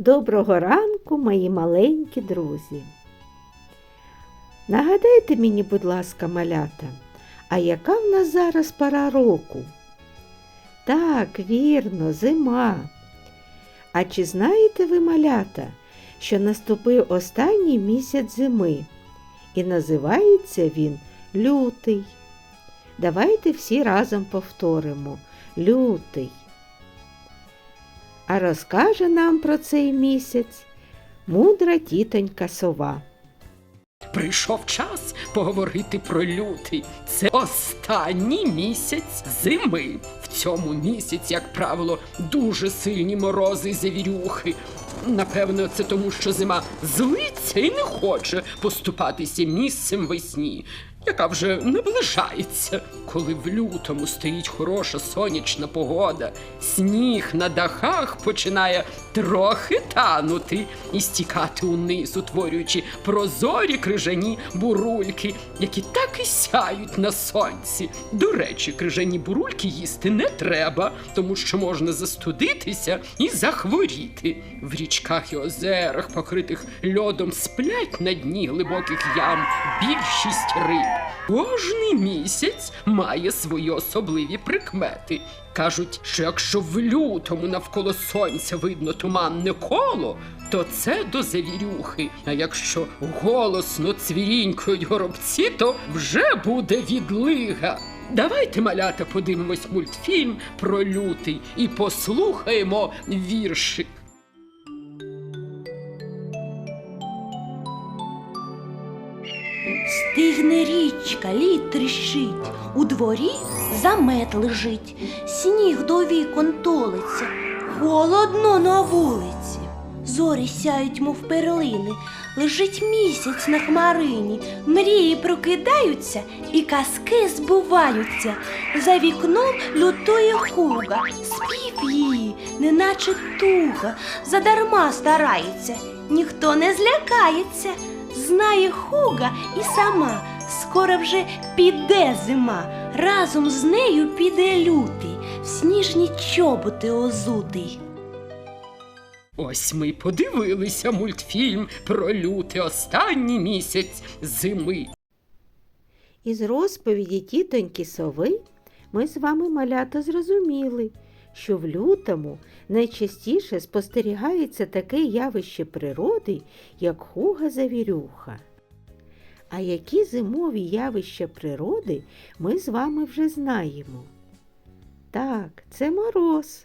Доброго ранку, мої маленькі друзі. Нагадайте мені, будь ласка, малята, а яка в нас зараз пора року? Так, вірно, зима. А чи знаєте ви, малята, що наступив останній місяць зими, і називається він лютий? Давайте всі разом повторимо лютий. А розкаже нам про цей місяць мудра тітонька сова. Прийшов час поговорити про лютий. Це останній місяць зими. В цьому місяці, як правило, дуже сильні морози і завірюхи. Напевно, це тому, що зима злиться і не хоче поступатися місцем весні, яка вже наближається. Коли в лютому стоїть хороша сонячна погода, сніг на дахах починає трохи танути і стікати униз, утворюючи прозорі крижані бурульки, які так і сяють на сонці. До речі, крижані бурульки їсти не треба, тому що можна застудитися і захворіти. В річках і озерах, покритих льодом, сплять на дні глибоких ям більшість риб. Кожний місяць має свої особливі прикмети. Кажуть, що якщо в лютому навколо сонця видно туманне коло, то це до завірюхи. А якщо голосно цвірінькають горобці, то вже буде відлига. Давайте, малята, подивимось мультфільм про лютий і послухаємо віршик. Стигне річка, лід тріщить, у дворі замет лежить, сніг до вікон толиться, холодно на вулиці. Зорі сяють, мов перлини, лежить місяць на хмарині, мрії прокидаються і казки збуваються. За вікном лютує хуга, спів її, неначе туга, задарма старається, ніхто не злякається. Знає хуга і сама, скоро вже піде зима, разом з нею піде лютий, в сніжні чоботи озутий. Ось ми й подивилися мультфільм про лютий останній місяць зими. Із розповіді тітоньки сови ми з вами малята зрозуміли, що в лютому найчастіше спостерігається таке явище природи, як хуга завірюха. А які зимові явища природи ми з вами вже знаємо. Так, це мороз,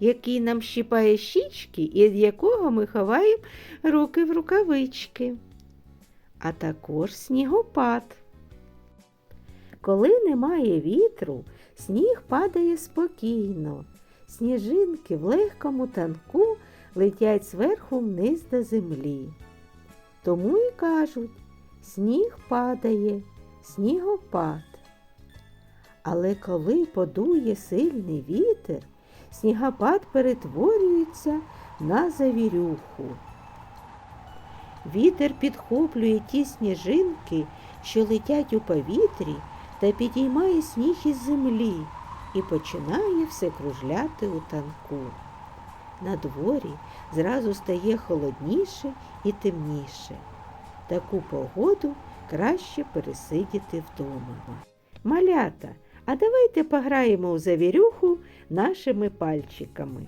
який нам щіпає щічки і від якого ми ховаємо руки в рукавички, а також снігопад. Коли немає вітру, сніг падає спокійно. Сніжинки в легкому танку летять зверху вниз до землі. Тому і кажуть, сніг падає, снігопад. Але коли подує сильний вітер, снігопад перетворюється на завірюху. Вітер підхоплює ті сніжинки, що летять у повітрі, та підіймає сніг із землі і починає все кружляти у танку. На дворі зразу стає холодніше і темніше. Таку погоду краще пересидіти вдома. Малята, а давайте пограємо у завірюху нашими пальчиками.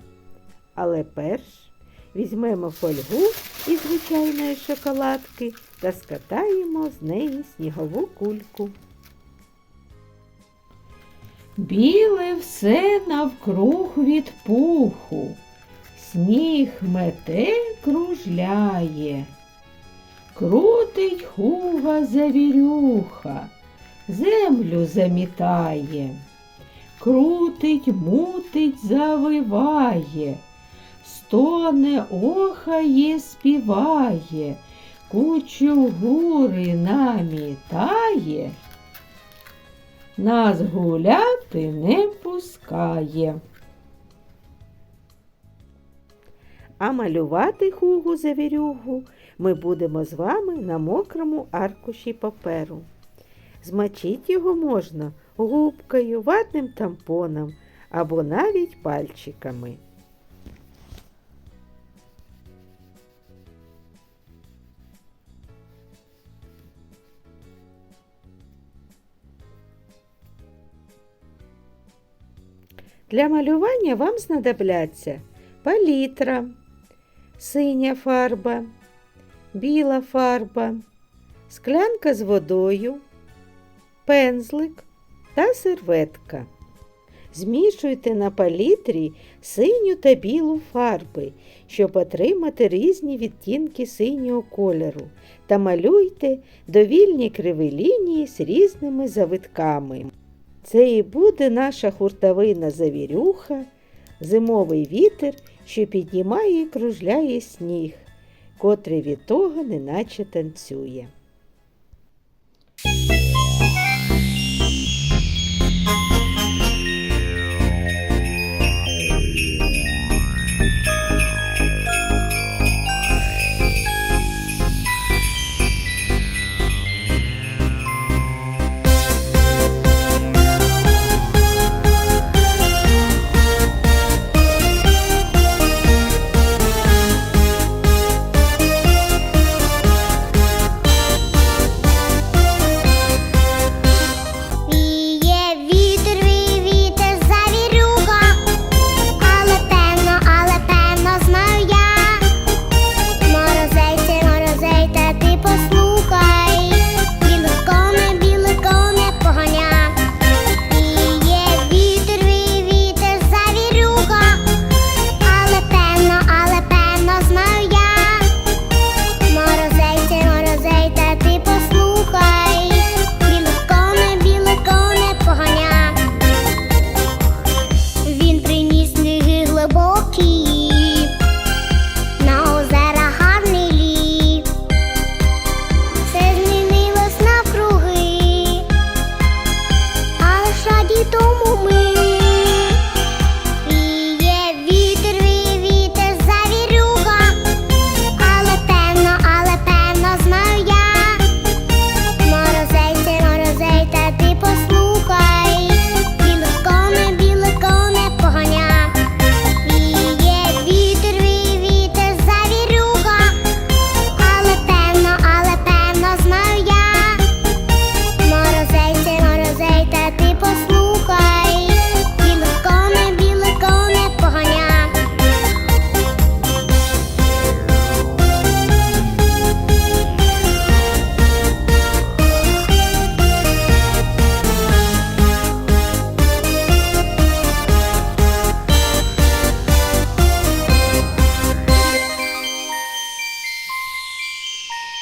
Але перш візьмемо фольгу із звичайної шоколадки та скатаємо з неї снігову кульку. Біле все навкруг від пуху, сніг мете кружляє, крутить хуга завірюха, землю замітає, крутить, мутить, завиває, стоне, охає, співає, кучу гури намітає нас гуляти не пускає. А малювати хугу завірюгу ми будемо з вами на мокрому аркуші паперу. Змочити його можна губкою, ватним тампоном або навіть пальчиками. Для малювання вам знадобляться палітра, синя фарба, біла фарба, склянка з водою, пензлик та серветка. Змішуйте на палітрі синю та білу фарби, щоб отримати різні відтінки синього кольору, та малюйте довільні криві лінії з різними завитками. Це і буде наша хуртовина завірюха, зимовий вітер, що піднімає і кружляє сніг, котрий від того неначе танцює.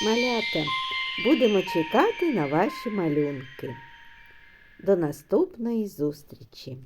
Малята, будемо чекати на ваші малюнки. До наступної зустрічі!